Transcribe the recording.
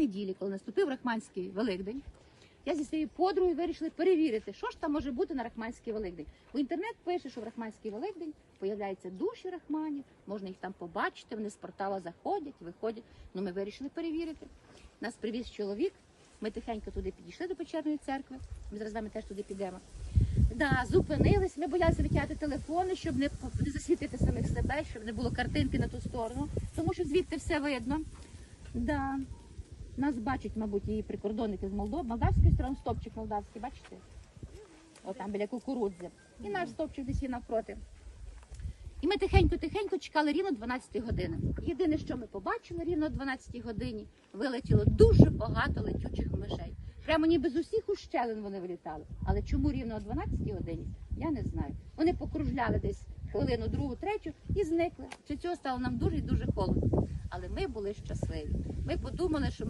неділі, коли наступив Рахманський Великдень, я зі своєю подругою вирішили перевірити, що ж там може бути на Рахманський Великдень. Бо інтернет пише, що в Рахманський Великдень появляються душі рахманів, можна їх там побачити, вони з портала заходять, виходять. Ну ми вирішили перевірити. Нас привіз чоловік. Ми тихенько туди підійшли до печерної церкви. Ми зараз з вами теж туди підемо. Да, зупинились. Ми боялися витягти телефони, щоб не, не засвітити самих себе, щоб не було картинки на ту сторону, тому що звідти все видно. Да. Нас бачать, мабуть, її прикордонники з Молдови. Молдавської сторони стопчик молдавський, бачите? Отам біля кукурудзи. І наш стопчик десь є навпроти. І ми тихенько-тихенько чекали рівно 12 години. Єдине, що ми побачили рівно о 12 годині, вилетіло дуже багато летючих мишей. Прямо ніби з усіх ущелин вони вилітали. Але чому рівно о 12 годині, я не знаю. Вони покружляли десь хвилину, другу, третю і зникли. Після цього стало нам дуже і дуже холодно. Але ми були щасливі. Ми подумали, що ми